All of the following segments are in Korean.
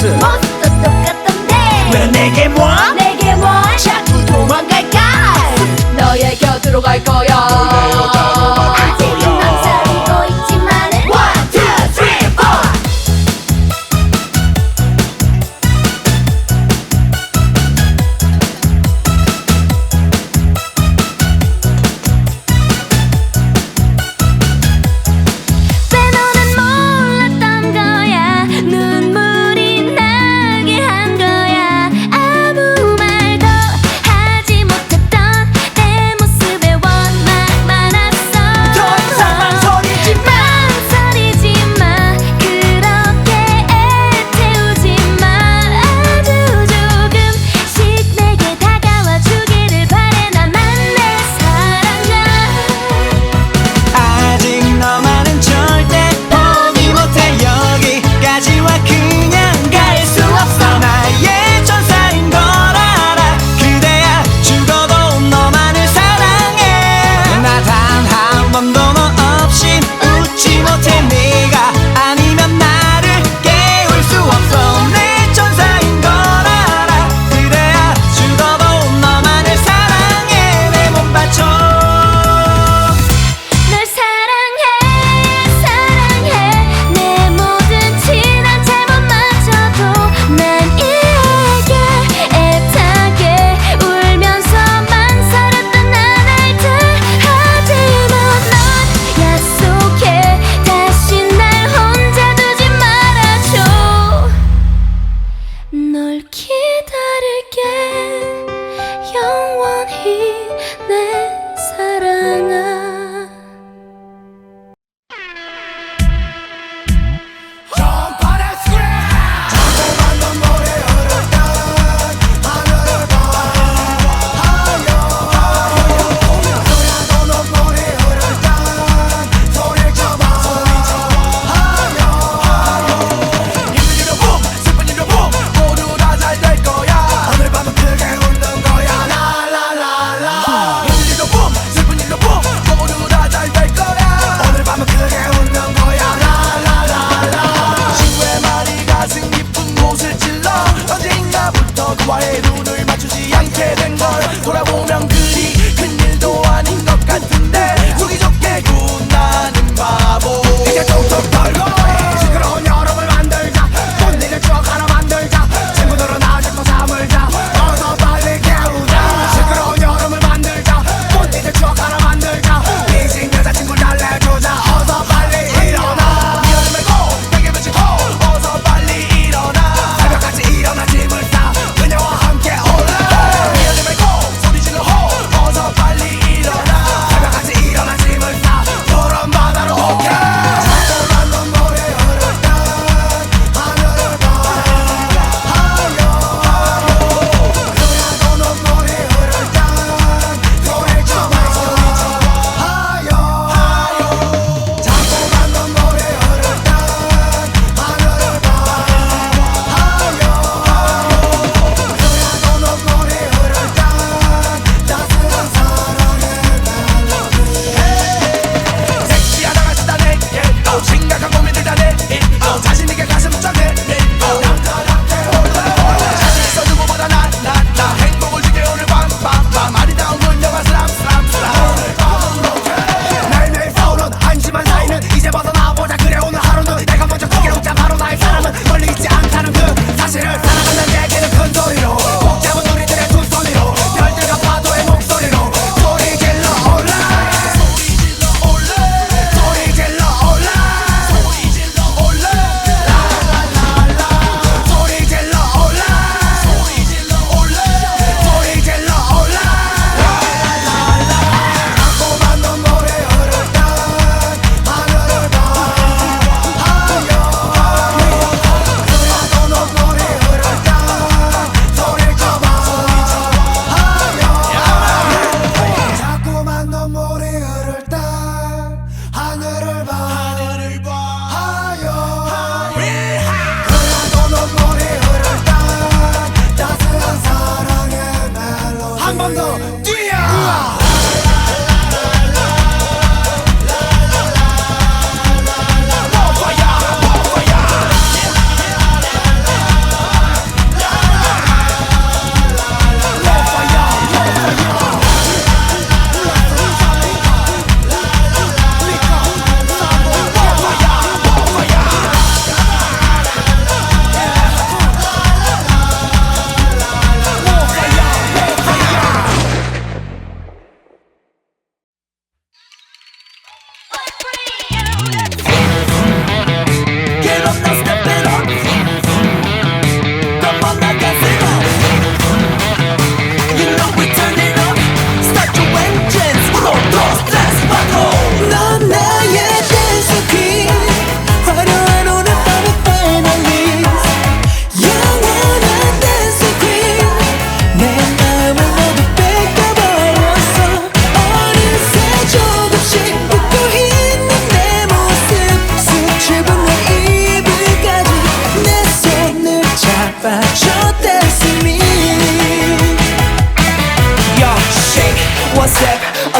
是。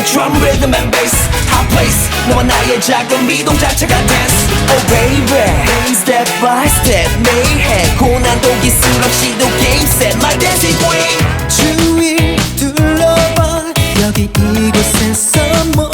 A drum rhythm and bass Hot place 너와 나의 작은 미동 자체가 dance Oh baby Step by step 매일해 고난도 기술없이도 game set My dancing queen 주위 둘러봐 여기 이곳에서 뭐